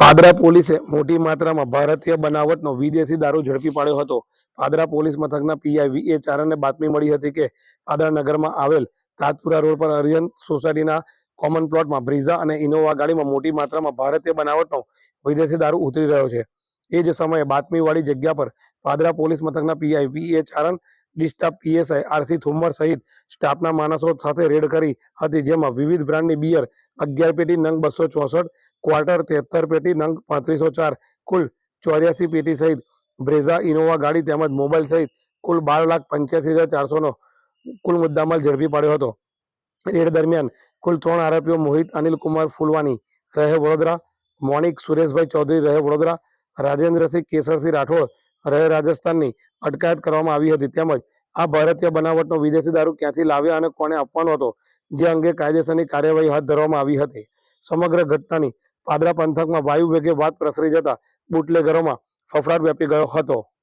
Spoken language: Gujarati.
પાદરા પોલીસે મોટી માત્રામાં ભારતીય બનાવટનો વિદેશી દારૂ ઝડપી પાડ્યો હતો. પાદરા પોલીસ મથકના પીઆઈ વી એ ચારણને બાતમી મળી હતી કે પાદરા નગરમાં આવેલ તાજપુરા રોડ પર અરિયન સોસાયટીના કોમન પ્લોટમાં બ્રિઝા અને ઇનોવા ગાડીમાં મોટી માત્રામાં ભારતીય બનાવટનો વિદેશી દારૂ ઉતરી રહ્યો છે. એ જ સમયે બાતમીવાળી જગ્યા પર પાદરા પોલીસ મથકના PI V A Charan D staff PSI, RC Thummar સહિત સ્ટાફના માણસો સાથે રેડ કરી હતી, જેમાં વિવિધ બ્રાન્ડની બિયર અગિયાર પેટી નંગ બસો ચોસઠ, ક્વાર્ટર તેહત્તર પેટી નંગ પાંત્રીસો ચાર, કુલ ચોર્યાસી પેટી સહિત બ્રેઝા, ઇનોવા ગાડી તેમજ મોબાઈલ સહિત કુલ બાર લાખ પંચ્યાસી હજાર ચારસોનો કુલ મુદ્દામાલ ઝડપી પાડ્યો હતો. રેડ દરમિયાન કુલ ત્રણ આરોપીઓ મોહિત, અનિલ કુમાર ફુલવાની રહે વડોદરા, મોનિક સુરેશભાઈ ચૌધરી રહે વડોદરા, રાજેન્દ્રસિંહ કેસરસિંહ રાઠોડ રહે રાજસ્થાનની અટકાયત કરવામાં આવી હતી. તેમજ આ ભારતીય બનાવટનો વિદેશી દારૂ ક્યાંથી લાવ્યા અને કોને આપવાનો હતો? જે અંગે કાયદેસરની કાર્યવાહી હાથ ધરવામાં આવી હતી. સમગ્ર ઘટનાની પાદરા પંથકમાં વાયુ વેગે વાત પ્રસરી જતા બુટલેગરોમાં ફફડાટ વ્યાપી ગયો હતો.